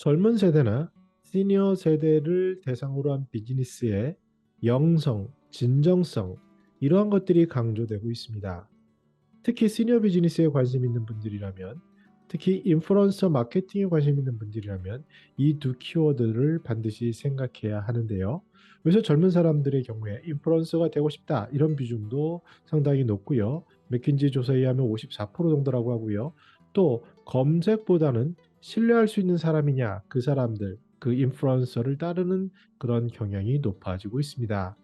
젊은 세대나 시니어 세대를 대상으로 한 비즈니스의 영성, 진정성, 이러한 것들이 강조되고 있습니다. 특히 시니어 비즈니스에 관심 있는 분들이라면, 특히 인플루언서 마케팅에 관심 있는 분들이라면 이 두 키워드를 반드시 생각해야 하는데요. 그래서 젊은 사람들의 경우에 인플루언서가 되고 싶다 이런 비중도 상당히 높고요. 맥킨지 조사에 의하면 54% 정도라고 하고요. 또 검색보다는 신뢰할 수 있는 사람이냐 그 사람들 그 인플루언서를 따르는 그런 경향이 높아지고 있습니다.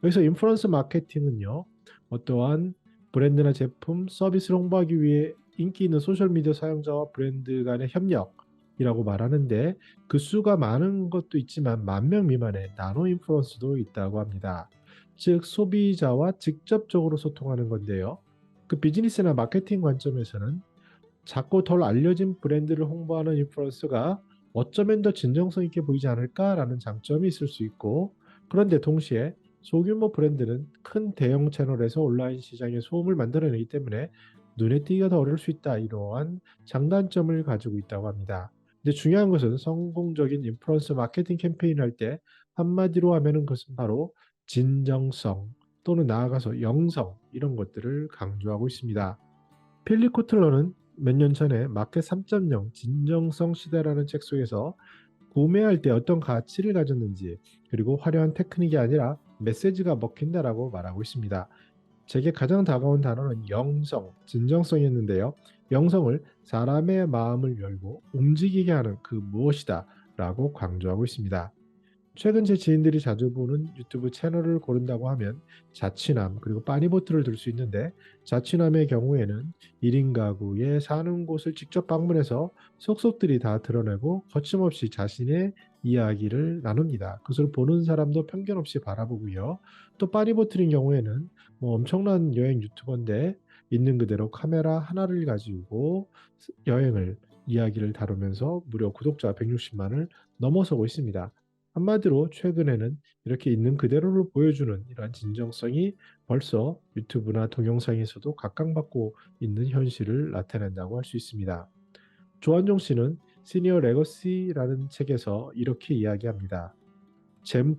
그래서 인플루언서 마케팅은요. 어떠한 브랜드나 제품, 서비스를 홍보하기 위해 인기 있는 소셜미디어 사용자와 브랜드 간의 협력이라고 말하는데 그 수가 많은 것도 있지만 만 명 미만의 나노 인플루언서도 있다고 합니다. 즉 소비자와 직접적으로 소통하는 건데요. 그 비즈니스나 마케팅 관점에서는 작고 덜 알려진 브랜드를 홍보하는 인플루언서가 어쩌면 더 진정성 있게 보이지 않을까라는 장점이 있을 수 있고 그런데 동시에 소규모 브랜드는 큰 대형 채널에서 온라인 시장에 소음을 만들어내기 때문에 눈에 띄기가 더 어려울 수 있다 이러한 장단점을 가지고 있다고 합니다. 근데 중요한 것은 성공적인 인플루언서 마케팅 캠페인을 할때 한마디로 하면은 그것은 바로 진정성 또는 나아가서 영성 이런 것들을 강조하고 있습니다. 필리 코틀러는 몇 년 전에 마켓 3.0 진정성 시대라는 책 속에서 구매할 때 어떤 가치를 가졌는지 그리고 화려한 테크닉이 아니라 메시지가 먹힌다라고 말하고 있습니다. 제게 가장 다가온 단어는 영성, 진정성이었는데요. 영성을 사람의 마음을 열고 움직이게 하는 그 무엇이다 라고 강조하고 있습니다. 최근 제 지인들이 자주 보는 유튜브 채널을 고른다고 하면 자취남 그리고 빠니보트를 들 수 있는데 자취남의 경우에는 1인 가구에 사는 곳을 직접 방문해서 속속들이 다 드러내고 거침없이 자신의 이야기를 나눕니다. 그것을 보는 사람도 편견 없이 바라보고요. 또 빠니보트인 경우에는 뭐 엄청난 여행 유튜버인데 있는 그대로 카메라 하나를 가지고 여행을 이야기를 다루면서 무려 구독자 160만을 넘어서고 있습니다. 한마디로 최근에는 이렇게 있는 그대로를 보여주는 이러한 진정성이 벌써 유튜브나 동영상에서도 각광받고 있는 현실을 나타낸다고 할 수 있습니다. 조한종 씨는 시니어 레거시라는 책에서 이렇게 이야기합니다.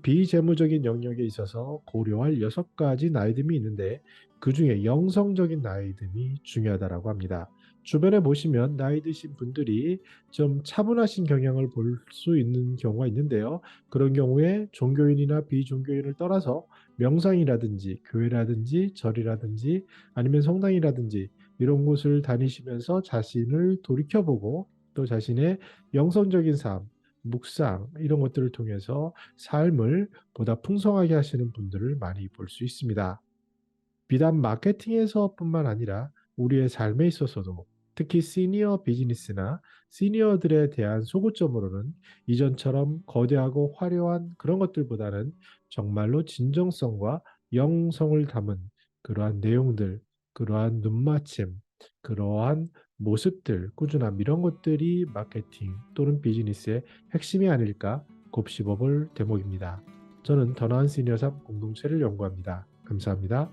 비재무적인 영역에 있어서 고려할 여섯 가지 나이듦이 있는데 그 중에 영성적인 나이듦이 중요하다라고 합니다. 주변에 보시면 나이 드신 분들이 좀 차분하신 경향을 볼 수 있는 경우가 있는데요. 그런 경우에 종교인이나 비종교인을 떠나서 명상이라든지 교회라든지 절이라든지 아니면 성당이라든지 이런 곳을 다니시면서 자신을 돌이켜보고 또 자신의 영성적인 삶, 묵상 이런 것들을 통해서 삶을 보다 풍성하게 하시는 분들을 많이 볼 수 있습니다. 비단 마케팅에서뿐만 아니라 우리의 삶에 있어서도 특히 시니어 비즈니스나 시니어들에 대한 소구점으로는 이전처럼 거대하고 화려한 그런 것들보다는 정말로 진정성과 영성을 담은 그러한 내용들, 그러한 눈맞춤, 그러한 모습들, 꾸준함 이런 것들이 마케팅 또는 비즈니스의 핵심이 아닐까 곱씹어 볼 대목입니다. 저는 더 나은 시니어 삶 공동체를 연구합니다. 감사합니다.